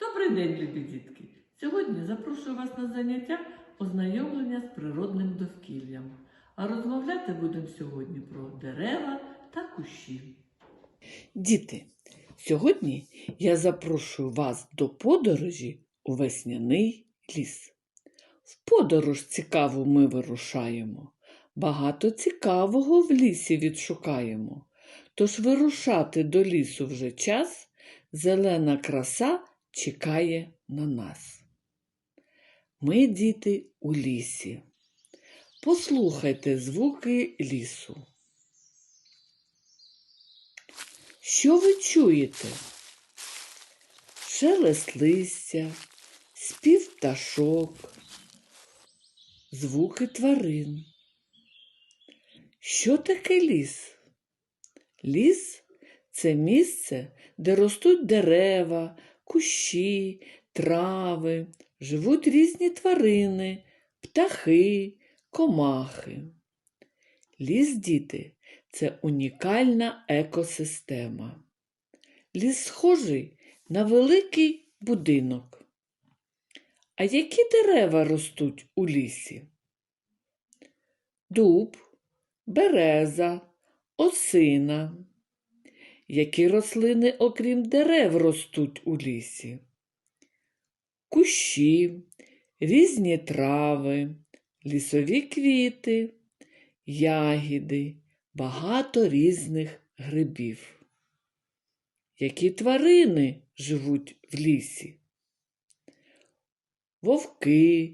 Добрий день, любі дітки! Сьогодні запрошую вас на заняття ознайомлення з природним довкіллям. А розмовляти будемо сьогодні про дерева та кущі. Діти, сьогодні я запрошую вас до подорожі у весняний ліс. В подорож цікаву ми вирушаємо. Багато цікавого в лісі відшукаємо. Тож вирушати до лісу вже час, зелена краса чекає на нас. Ми, діти, у лісі. Послухайте звуки лісу. Що ви чуєте? Шелест листя, спів пташок, звуки тварин. Що таке ліс? Ліс це місце, де ростуть дерева, кущі, трави, живуть різні тварини, птахи, комахи. Ліс, діти, це унікальна екосистема. Ліс схожий на великий будинок. А які дерева ростуть у лісі? Дуб, береза, осина. Які рослини, окрім дерев, ростуть у лісі? Кущі, різні трави, лісові квіти, ягіди, багато різних грибів. Які тварини живуть в лісі? Вовки,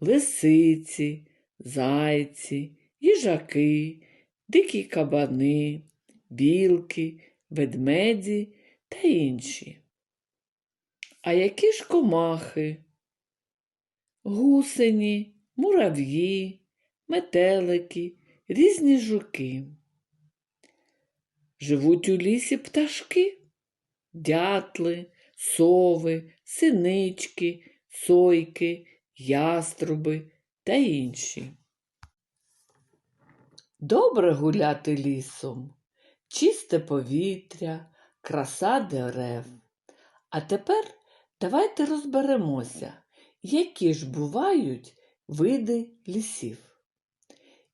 лисиці, зайці, їжаки, дикі кабани, білки, ведмеді та інші. А які ж комахи? Гусені, мурав'ї, метелики, різні жуки. Живуть у лісі пташки, дятли, сови, синички, сойки, яструби та інші. Добре гуляти лісом, чисте повітря, краса дерев. А тепер давайте розберемося, які ж бувають види лісів.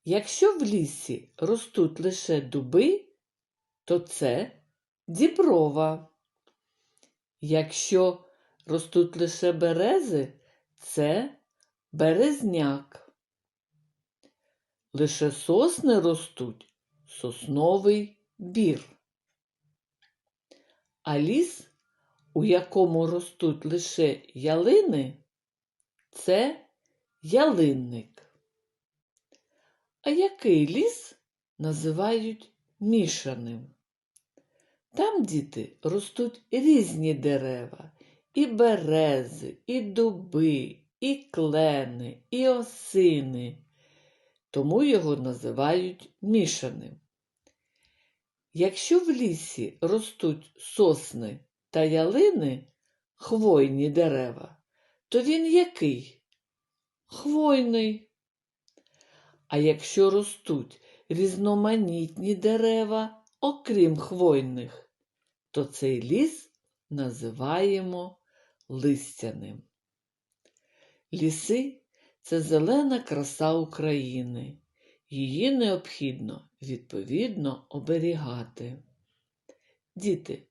Якщо в лісі ростуть лише дуби, то це діброва. Якщо ростуть лише берези, це березняк. Лише сосни ростуть сосновий бір. А ліс, у якому ростуть лише ялини, це ялинник. А який ліс називають мішаним? Там, діти, ростуть різні дерева, і берези, і дуби, і клени, і осини. Тому його називають мішаним. Якщо в лісі ростуть сосни та ялини, хвойні дерева, то він який? Хвойний. А якщо ростуть різноманітні дерева, окрім хвойних, то цей ліс називаємо листяним. Ліси це зелена краса України. Її необхідно відповідно оберігати. Діти,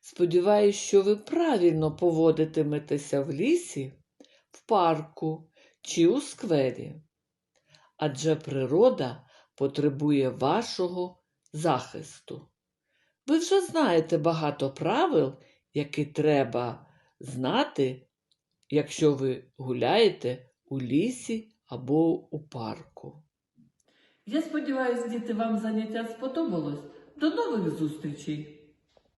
сподіваюсь, що ви правильно поводитиметеся в лісі, в парку чи у сквері. Адже природа потребує вашого захисту. Ви вже знаєте багато правил, які треба знати, якщо ви гуляєте у лісі або у парку. Я сподіваюся, діти, вам заняття сподобалось. До нових зустрічей!